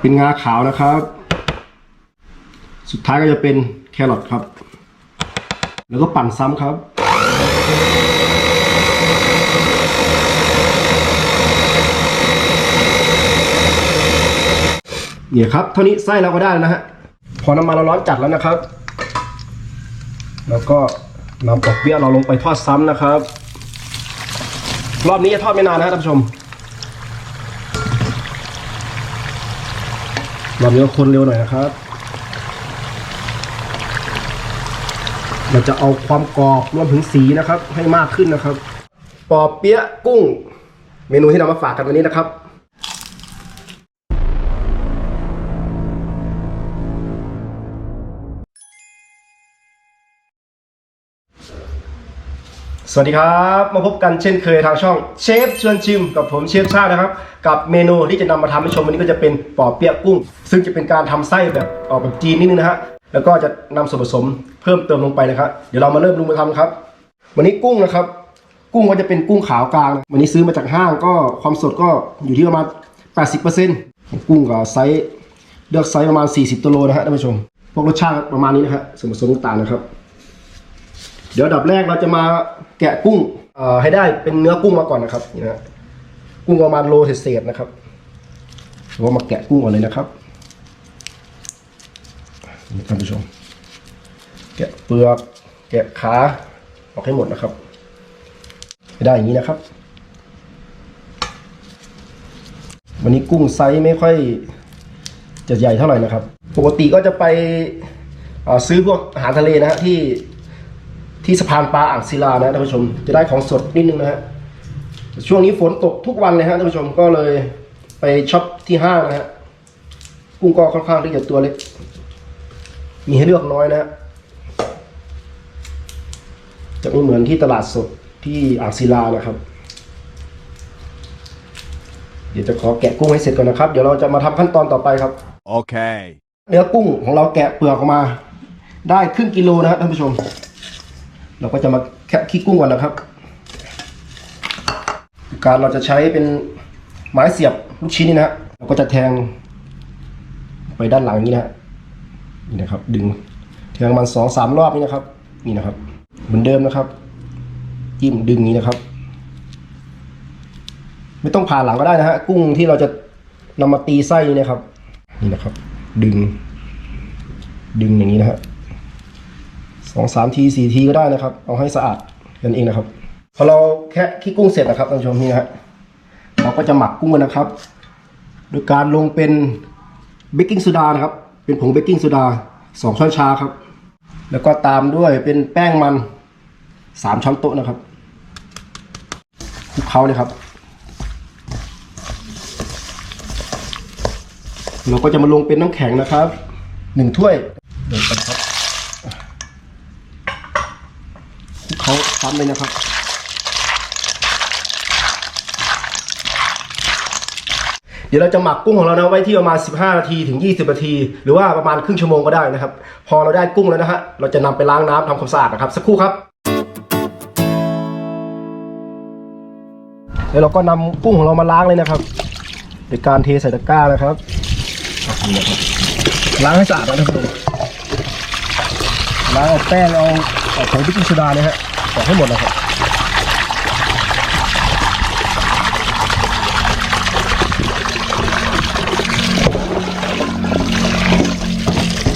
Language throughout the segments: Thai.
เป็นงาขาวนะครับ สุดท้ายก็จะเป็นแครอทครับ แล้วก็ปั่นซ้ำครับเนี่ยครับเท่านี้ไส้เราก็ได้แล้วนะฮะพอน้ำมันเราร้อนจัดแล้วนะครับ แล้วก็นำปอกเปี๊ยเราลงไปทอดซ้ำนะครับ รอบนี้จะทอดไม่นานนะฮะท่านผู้ชม รอบนี้ก็คนเร็วหน่อยนะครับ เราจะเอาความกรอบรวมถึงสีนะครับ ให้มากขึ้นนะครับ ปอเปี๊ยะกุ้ง เมนูที่เรามาฝากกันวันนี้นะครับ วัสดีครับ มาพบกันเช่นเคยทางช่องเชฟชวนชิม กับผมเชฟชาตินะครับ กับเมนูที่จะนำมาทำให้ชมวันนี้ก็จะเป็นปอเปี๊ยะกุ้ง ซึ่งจะเป็นการทำไส้แบบออกแบบจีนนิดนึงนะฮะแล้วก็จะนำส่วนผสมเพิ่มเติมลงไปนะครับเดี๋ยวเรามาเริ่มลงมือทำครับ วันนี้กุ้งนะครับ กุ้งก็จะเป็นกุ้งขาวกลางวันนี้ซื้อมาจากห้างก็ความสดก็อยู่ที่ประมาณ 80%ของกุ้งกับไซส์เลือกไซส์ประมาณ 40ตัวโลนะฮะท่านผู้ชมพวกรสชาติประมาณนี้นะฮะส่วนผสมต่างๆนะครับ ดี๋ยวดับแรกเราจะมาแกะกุ้งให้ได้เป็นเนื้อกุ้งมาก่อนนะครับนี่นะกุ้งประมาณโลเศษๆนะครับเรามาแกะกุ้งก่อนเลยนะครับท่านผู้ชม แกะเปลือก แกะขาออกให้หมดนะครับให้ได้อย่างนี้นะครับ วันนี้กุ้งไซส์ไม่ค่อย จะใหญ่เท่าไหร่นะครับ ปกติก็จะไปซื้อพวกอาหารทะเลนะฮะที่ ที่สะพานปลาอ่างศิลานะท่านผู้ชม จะได้ของสดนิดนึงนะฮะช่วงนี้ฝนตกทุกวันเลยฮะท่านผู้ชมก็เลยไปช็อปที่ห้างนะฮะกุ้งก็ค่อนข้างที่จะตัวเล็ก มีให้เลือกน้อยนะฮะจะไม่เหมือนที่ตลาดสดที่อ่างศิลานะครับ เดี๋ยวจะขอแกะกุ้งให้เสร็จก่อนนะครับ เดี๋ยวเราจะมาทำขั้นตอนต่อไปครับ Okay. เนื้อกุ้งของเราแกะเปลือกออกมา ได้ครึ่งกิโลนะครับท่านผู้ชม เราก็จะมาแคะขี้กุ้งก่อนนะครับ การเราจะใช้เป็นไม้เสียบลูกชิ้นนี่นะฮะเราก็จะแทงไปด้านหลังนี้นะฮะนี่นะครับ ดึงแทงมันสองสามรอบนี่นะครับ นี่นะครับ เหมือนเดิมนะครับ จิ้มดึงนี้นะครับ ไม่ต้องผ่าหลังก็ได้นะฮะกุ้งที่เราจะนำมาตีไส้นี่นะครับ นี่นะครับ ดึง ดึงอย่างนี้นะฮะ สองสามทีสี่ทีก็ได้นะครับ เอาให้สะอาดกันเองนะครับ พอเราแคะขี้กุ้งเสร็จนะครับท่านผู้ชมนี่นะฮะเราก็จะหมักกุ้งกันนะครับ โดยการลงเป็นเบกกิ้งโซดานะครับ เป็นผงเบกกิ้งโซดาสองช้อนชาครับ แล้วก็ตามด้วยเป็นแป้งมันสามช้อนโต๊ะนะครับคลุกเคล้าเลยครับ เราก็จะมาลงเป็นน้ำแข็งนะครับหนึ่งถ้วยเดี๋ยวครับคลุกเขา ซ้ำเลยนะครับเดี๋ยวเราจะหมักกุ้งของเรานะไว้ที่ประมาณ 15 นาทีถึง 20 นาที หรือว่าประมาณครึ่งชั่วโมงก็ได้นะครับ พอเราได้กุ้งแล้วนะฮะเราจะนำไปล้างน้ำทำความสะอาดนะครับ สักครู่ครับแล้วเราก็นำกุ้งของเรามาล้างเลยนะครับโดยการเทใส่ตะกร้านะครับ ล้างให้สะอาดนะครับล้างเอาแป้งเอาเองเบกกิ้งโซดาเนี่ยฮะ ออกให้หมดนะครับ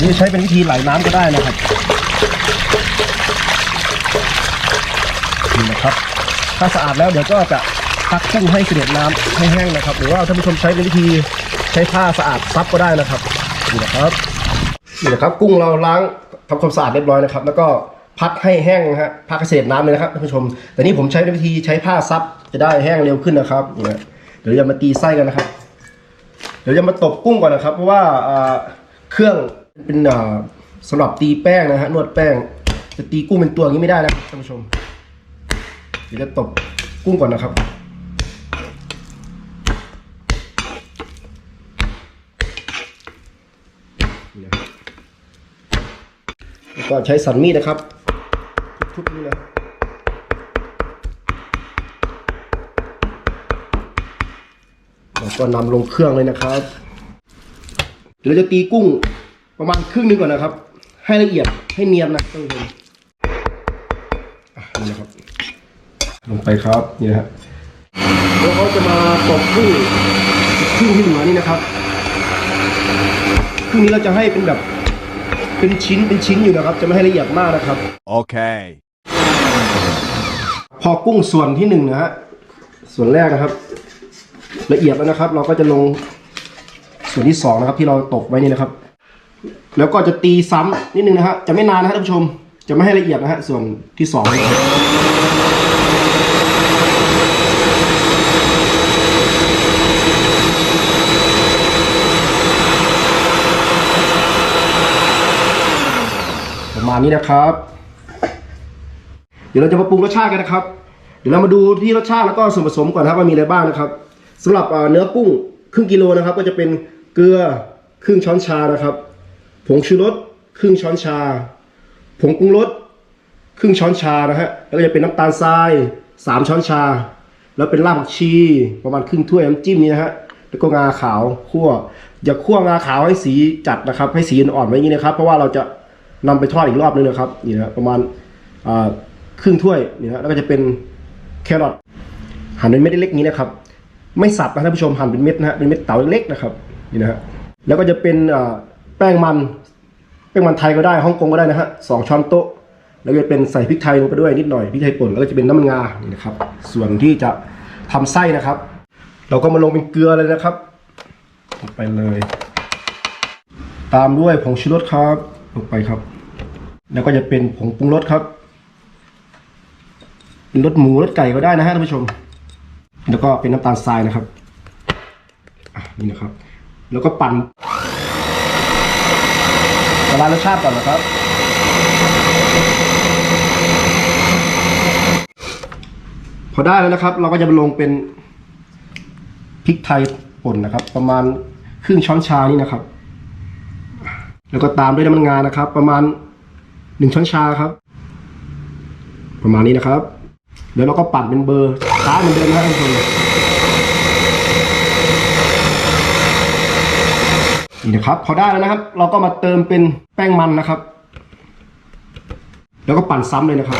นี่ใช้เป็นวิธีไหลน้ำก็ได้นะครับนี่นะครับ ถ้าสะอาดแล้วเดี๋ยวก็จะพักกุ้งให้เสด็จน้ำให้แห้งนะครับ หรือว่าท่านผู้ชมใช้เป็นวิธีใช้ผ้าสะอาดซับก็ได้นะครับนี่นะครับนี่นะครับ กุ้งเราล้างทำความสะอาดเรียบร้อยนะครับ แล้วก็ พักให้แห้งนะฮะพักให้เสด็จน้ำเลยนะครับท่านผู้ชม แต่นี่ผมใช้วิธีใช้ผ้าซับจะได้แห้งเร็วขึ้นนะครับนี่นะเดี๋ยวจะมาตีไส้กันนะครับ เดี๋ยวจะมาตบกุ้งก่อนนะครับ เพราะว่าเครื่องเป็นอ่าสำหรับตีแป้งนะฮะนวดแป้ง จะตีกุ้งเป็นตัวอย่างนี้ไม่ได้นะท่านผู้ชม เดี๋ยวจะตบกุ้งก่อนนะครับก็ใช้สันมีดนะครับ ทุบๆนี่นะแล้วก็นำลงเครื่องเลยนะครับ เดี๋ยวเราจะตีกุ้งประมาณครึ่งนึงก่อนนะครับ ให้ละเอียดให้เนียนนะท่านผู้ชมอะนี่นะครับ ลงไปครับนี่นะฮะแล้วเขาจะมาตบกุ้งครึ่งที่เหลือนี่นะครับครึ่งนี้เราจะให้เป็นแบบเป็นชิ้นเป็นชิ้นอยู่นะครับ จะไม่ให้ละเอียดมากนะครับ Okay. พอกุ้งส่วนที่หนึ่งนะฮะส่วนแรกนะครับ ละเอียดแล้วนะครับ เราก็จะลงส่วนที่สองนะครับ ที่เราตกไว้นี่นะครับ แล้วก็จะตีซ้ำนิดนึงนะฮะจะไม่นานนะฮะท่านผู้ชม จะไม่ให้ละเอียดนะฮะส่วนที่สองประมาณนี้นะครับ เดี๋ยวเราจะมาปรุงรสชาติกันนะครับ เดี๋ยวเรามาดูที่รสชาติแล้วก็ส่วนผสมก่อนนะครับว่ามีอะไรบ้างนะครับสำหรับเนื้อกุ้งครึ่งกิโลนะครับ ก็จะเป็นเกลือครึ่งช้อนชานะครับ ผงชูรสครึ่งช้อนชา ผงปรุงรสครึ่งช้อนชานะฮะแล้วก็จะเป็นน้ำตาลทรายสามช้อนชา แล้วเป็นรากผักชีประมาณครึ่งถ้วยน้ำจิ้มนี่นะฮะแล้วก็งาขาวคั่วอย่าคั่วงาขาวให้สีจัดนะครับ ให้สีอ่อนๆไว้อย่างนี้นะครับ เพราะว่าเราจะนำไปทอดอีกรอบนึงนะครับนี่นะประมาณอ่า ครึ่งถ้วยนี่นะแล้วก็จะเป็นแครอทหั่นเป็นเม็ดเล็กๆนี้นะครับ ไม่สับนะท่านผู้ชมหั่นเป็นเม็ดนะฮะเป็นเม็ดเต๋าเล็กๆนะครับนี่นะฮะแล้วก็จะเป็นแป้งมันแป้งมันไทยก็ได้ฮ่องกงก็ได้นะฮะสองช้อนโต๊ะ แล้วก็จะเป็นใส่พริกไทยลงไปด้วยนิดหน่อยพริกไทยป่นแล้วก็จะเป็นน้ำมันงานี่นะครับ ส่วนที่จะทำไส้นะครับ เราก็มาลงเป็นเกลือเลยนะครับลงไปเลย ตามด้วยผงชูรสครับลงไปครับ แล้วก็จะเป็นผงปรุงรสครับ เป็นรสหมูรสไก่ก็ได้นะฮะท่านผู้ชม แล้วก็เป็นน้ำตาลทรายนะครับนี่นะครับ แล้วก็ปั่นละลายรสชาติก่อนนะครับ พอได้แล้วนะครับ เราก็จะมาลงเป็นพริกไทยป่นนะครับ ประมาณครึ่งช้อนชานี่นะครับ แล้วก็ตามด้วยน้ำมันงานะครับ ประมาณหนึ่งช้อนชาครับ ประมาณนี้นะครับ ดี๋ยวเราก็ปั่นเป็นเบอร์ช้าเหมือนเดิมนะครับท่านผู้ชมนี่นะครับพอได้แล้วนะครับ เราก็มาเติมเป็นแป้งมันนะครับ แล้วก็ปั่นซ้ำเลยนะครับ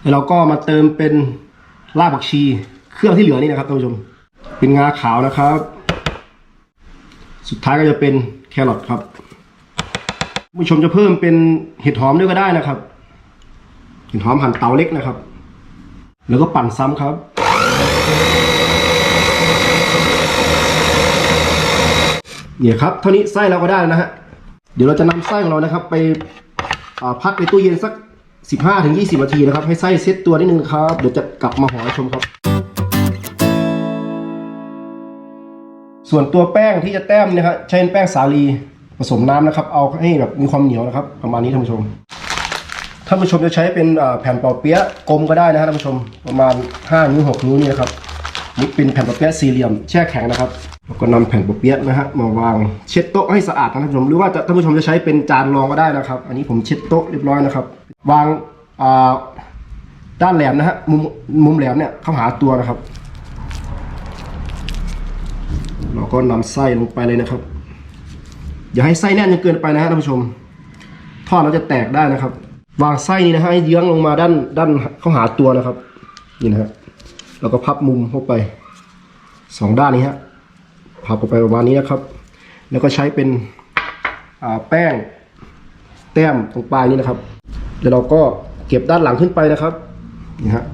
แล้วเราก็มาเติมเป็นรากผักชี เครื่องที่เหลือนี่นะครับท่านผู้ชม เป็นงาขาวนะครับ สุดท้ายก็จะเป็นแครอทครับ ผู้ชมจะเพิ่มเป็นเห็ดหอมด้วยก็ได้นะครับ เห็ดหอมหั่นเตาเล็กนะครับ แล้วก็ปั่นซ้ำครับ เนี่ยครับเท่านี้ไส้เราก็ได้นะฮะ เดี๋ยวเราจะนำไส้ของเรานะครับ ไปพักในตู้เย็นสัก 15-20 นาทีนะครับ ให้ไส้เซ็ตตัวนิดนึงครับ เดี๋ยวจะกลับมาห่อชมครับ ส่วนตัวแป้งที่จะแต้มนะครับใช้แป้งสาลี สมน้ำนะครับ เอาให้แบบมีความเหนียวนะครับ ประมาณนี้ท่านผู้ชม ท่านผู้ชมจะใช้เป็นแผ่นเป่าเปี๊ยะกลมก็ได้นะฮะท่านผู้ชม ประมาณ 5 นิ้ว 6 นิ้วนี่นะครับ นี่เป็นแผ่นเป่าเปี๊ยะสี่เหลี่ยมแช่แข็งนะครับ แล้วก็นำแผ่นเป่าเปี๊ยะนะฮะมาวางเช็ดโต๊ะให้สะอาดนะท่านผู้ชม หรือว่าจะท่านผู้ชมจะใช้เป็นจานรองก็ได้นะครับ อันนี้ผมเช็ดโต๊ะเรียบร้อยนะครับ วางด้านแหลมนะฮะมุมมุมแหลมเนี่ยเข้าหาตัวนะครับ เราก็นำไส้ลงไปเลยนะครับ อย่าให้ไส้แน่นจนเกินไปนะฮะท่านผู้ชม ทอดแล้วจะแตกได้นะครับ วางไส้นี่นะฮะให้เยื้องลงมาด้านด้านเข้าหาตัวนะครับ นี่นะฮะแล้วก็พับมุมเข้าไปสองด้านนี้ฮะพับออกไปประมาณนี้นะครับ แล้วก็ใช้เป็นแป้งแต้มตรงปลายนี้นะครับ แล้วเราก็เก็บด้านหลังขึ้นไปนะครับนี่ฮะ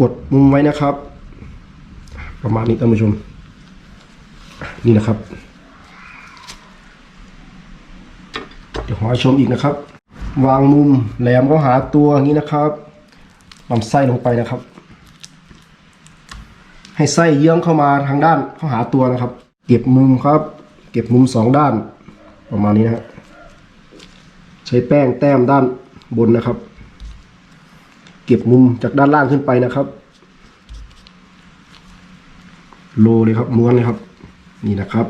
กดมุมไว้นะครับ ประมาณนี้ท่านผู้ชม นี่นะครับ เดี๋ยวขอให้ชมอีกนะครับ วางมุมแหลมก็หาตัวอย่างนี้นะครับนำไส้ลงไปนะครับ ให้ไส้เยื้องเข้ามาทางด้านเข้าหาตัวนะครับ เก็บมุมครับ เก็บมุมสองด้านประมาณนี้นะฮะใช้แป้งแต้มด้านบนนะครับ เก็บมุมจากด้านล่างขึ้นไปนะครับ โลเลยครับม้วนเลยครับ นี่นะครับ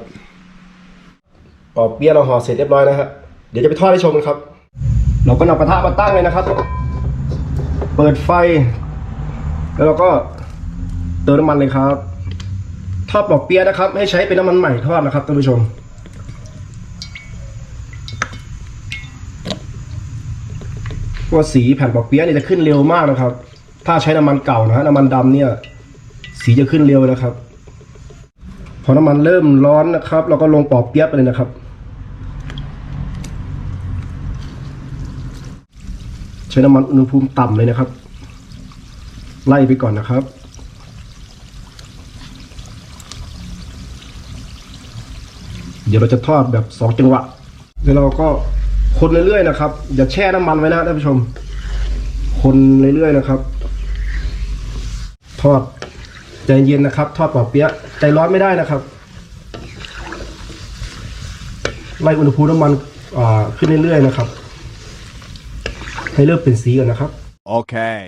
ปอเปี๊ยะเราห่อเสร็จเรียบร้อยนะฮะ เดี๋ยวจะไปทอดให้ชมกันครับ เราก็นำกระทะมาตั้งเลยนะครับ เปิดไฟ แล้วเราก็เติมน้ำมันเลยครับทอดปอกเปี๊ยะนะครับ ให้ใช้เป็นน้ำมันใหม่ทอดนะครับท่านผู้ชมว่าสีแผ่นปอกเปี๊ยะเนี่ยจะขึ้นเร็วมากนะครับ ถ้าใช้น้ำมันเก่านะฮะน้ำมันดำเนี่ย สีจะขึ้นเร็วนะครับ พอน้ำมันเริ่มร้อนนะครับ เราก็ลงปอกเปี๊ยะไปเลยนะครับ ใช้น้ำมันอุณหภูมิต่ำเลยนะครับ ไล่ไปก่อนนะครับเดี๋ยวเราจะทอดแบบสองจังหวะ เดี๋ยวเราก็คนเรื่อยๆนะครับ อย่าแช่น้ำมันไว้นะท่านผู้ชม คนเรื่อยๆนะครับ ทอดใจเย็นนะครับ ทอดปอเปี๊ยะใจร้อนไม่ได้นะครับ ไล่อุณหภูมิน้ำมันขึ้นเรื่อยๆนะครับ ให้เริ่มเป็นสีก่อนนะครับ Okay.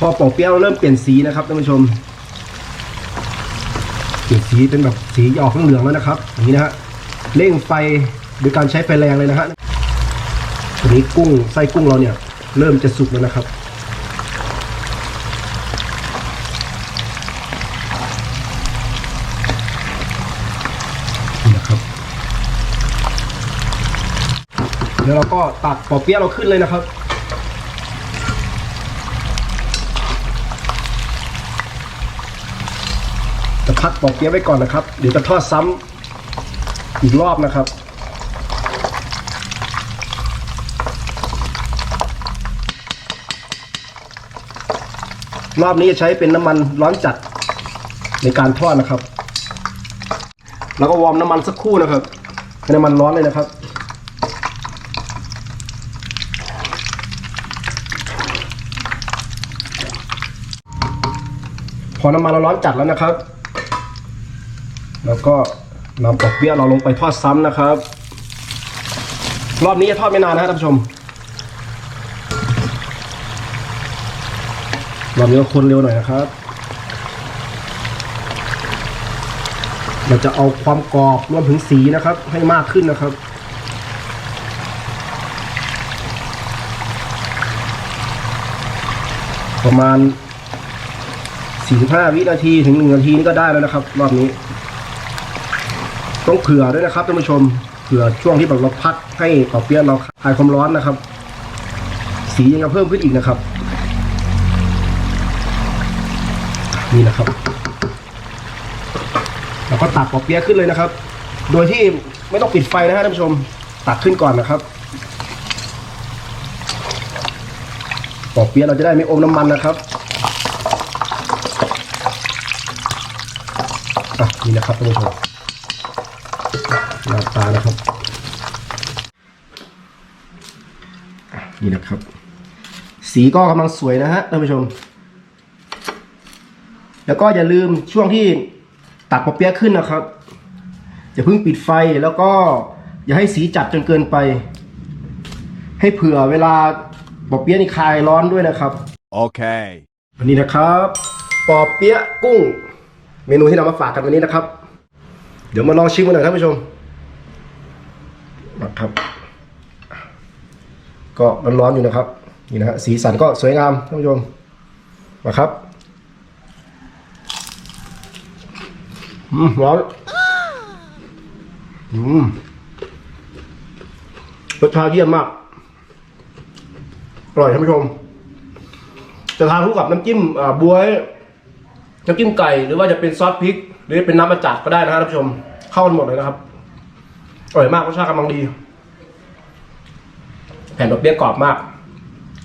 พอปอกเปี๊ยะเราเริ่มเปลี่ยนสีนะครับท่านผู้ชม เปลี่ยนสีเป็นแบบสีออกเหลืองๆแล้วนะครับ อย่างนี้นะฮะ เร่งไฟโดยการใช้ไฟแรงเลยนะฮะตอนนี้กุ้งไส้กุ้งเราเนี่ย เริ่มจะสุกแล้วนะครับนี่นะครับแล้วเราก็ตักปอเปี๊ยะเราขึ้นเลยนะครับ พักปอกเปี๊ยะไว้ก่อนนะครับ เดี๋ยวจะทอดซ้ำอีกรอบนะครับ รอบนี้จะใช้เป็นน้ำมันร้อนจัดในการทอดนะครับ แล้วก็วอร์มน้ำมันสักครู่นะครับให้น้ำมันร้อนเลยนะครับพอน้ำมันเราร้อนจัดแล้วนะครับ ก็นำปอกเปี๊ยเราลงไปทอดซ้ำนะครับ รอบนี้จะทอดไม่นานนะครับท่านผู้ชมรอบนี้ก็คนเร็วหน่อยนะครับ เราจะเอาความกรอบรวมถึงสีนะครับ ให้มากขึ้นนะครับประมาณ 45 วินาทีถึง 1 นาทีนี่ก็ได้แล้วนะครับ รอบนี้ ต้องเผื่อด้วยนะครับท่านผู้ชมเผื่อช่วงที่แบบเราพักให้ปอเปี๊ยะเราคลายความร้อนนะครับ สียังจะเพิ่มขึ้นอีกนะครับ นี่นะครับเราก็ตักปอเปี๊ยะขึ้นเลยนะครับ โดยที่ไม่ต้องปิดไฟนะฮะท่านผู้ชมตักขึ้นก่อนนะครับปอเปี๊ยะเราจะได้ไม่อมน้ำมันนะครับอะนี่นะครับท่านผู้ชม หน้าตานะครับอะนี่นะครับ สีก็กำลังสวยนะฮะท่านผู้ชม แล้วก็อย่าลืมช่วงที่ตักปอเปี๊ยะขึ้นนะครับอย่าเพิ่งปิดไฟแล้วก็อย่าให้สีจัดจนเกินไป ให้เผื่อเวลาปอเปี๊ยะนี่คลายร้อนด้วยนะครับ Okay. วันนี้นะครับ ปอเปี๊ยะกุ้ง เมนูที่นำมาฝากกันวันนี้นะครับ เดี๋ยวมาลองชิมกันหน่อยท่านผู้ชมนะครับ ก็ร้อนๆอยู่นะครับ นี่นะฮะสีสันก็สวยงามท่านผู้ชมนะครับอืมร้อนอืมรสชาติเยี่ยมมาก อร่อยท่านผู้ชม จะทานคู่กับน้ำจิ้มอ่าบวย น้ำจิ้มไก่หรือว่าจะเป็นซอสพริก หรือเป็นน้ำมาจัดก็ได้นะครับท่านผู้ชม เข้ากันหมดเลยนะครับ อร่อยมากรสชาติกำลังดี แผ่นดอกเบี้ยกรอบมาก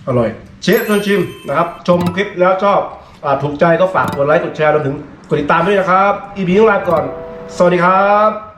อร่อย เชฟชวนชิมนะครับ ชมคลิปแล้วชอบอถูกใจก็ฝากกดไลค์กดแชร์รวมถึงกดติดตามด้วยนะครับ อีพีของลาก่อน สวัสดีครับ